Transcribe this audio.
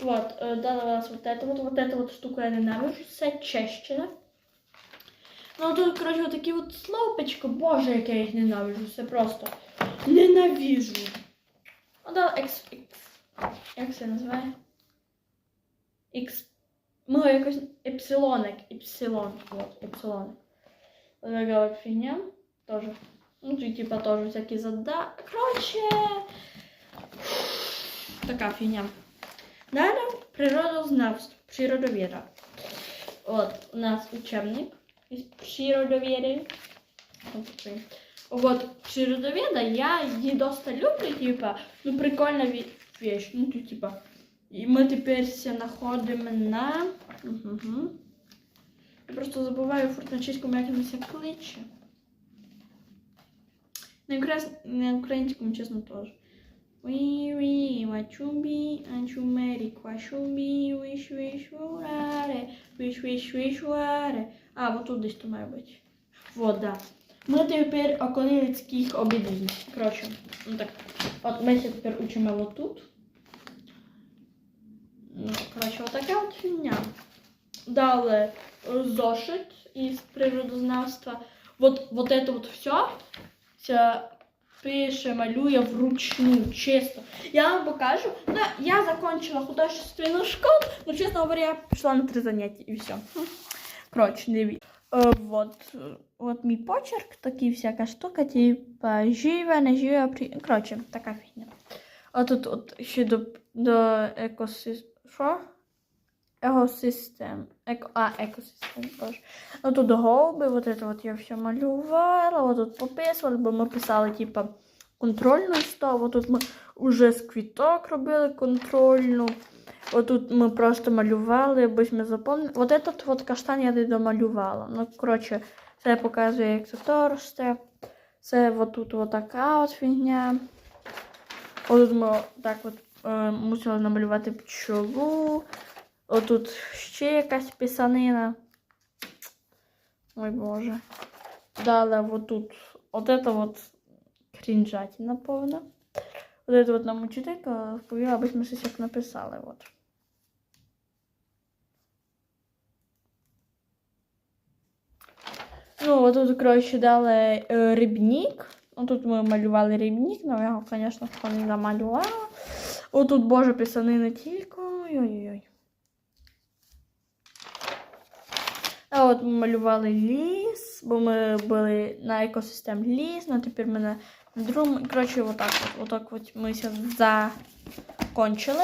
Вот, э, дала вас вот это вот, вот эту вот штуку я ненавижу, це чещина. Ну тут, коротше, вот такі от слопочки, боже, як я їх ненавижу, це просто ненавижу. Ну, дала X, X, як це називає? X, ну, якось епсилоник, епсилон, вот, епсилоник. Вот такая вот фигня, тоже. Ну, тут типа тоже всякие зада... Короче, така фігня. Далі природознавство, природовіра. От у нас учебник із природовіри. Вот природоведа, я її доста люблю, типа, ну прикольна вещь. Ну, тут, типа, і ми тепер все знаходимо на. Угу. Я просто забуваю форточиському, як він це кличе. На, украс... на українському, чесно. Wee wachumbi anchumeri kwashumbi wish wish wurare wish wish wish ware. А, вот тут десь то має бути. Вот, да. Ми тепер околицьких обідів. Коротше, ну так. От ми тепер учимо вот тут. Ну, коротше, вот така от фігня. Далі зошит із природознавства. Вот, вот это вот все. Це пише, малює вручну, чисто. Я вам покажу. Ну, я закончила художественную школу, но, честно говоря, я пішла на три заняття і все. Коротше, дивіться. Вот, е, от мій почерк, такий всяка штука, типа живе, не живе, при... коротше, така фігня. А тут от ще до, до екосистем. Що? Екосистем. Еко... А, екосистем, боже. Ну тут голуби, вот это вот я все малювала, вот тут пописували, бо ми писали, типа, контрольну став. Вот тут ми вже з квіток робили контрольну. От тут ми просто малювали, бо ми запомнили. Вот этот вот каштан я не домалювала. Ну, коротше, це показує, як це то росте. Це тут от така от фігня. От тут ми так от е, мусили намалювати пчолу. Отут ще якась писанина. Ой боже. Далі вот тут. Вот это вот крінжатіна повна. Вот это вот нам учителька розповіла, аби ми щось як написали. От. Ну, от тут, коротше, дали е, рибник. Ну, тут ми малювали рибник, але я його, звісно, не намалювала. Отут, боже, писанина тільки. Ой-ой-ой. От ми малювали ліс, бо ми були на екосистем ліс, ну тепер ми на другому. Коротше, отак от, отак от ми закончили.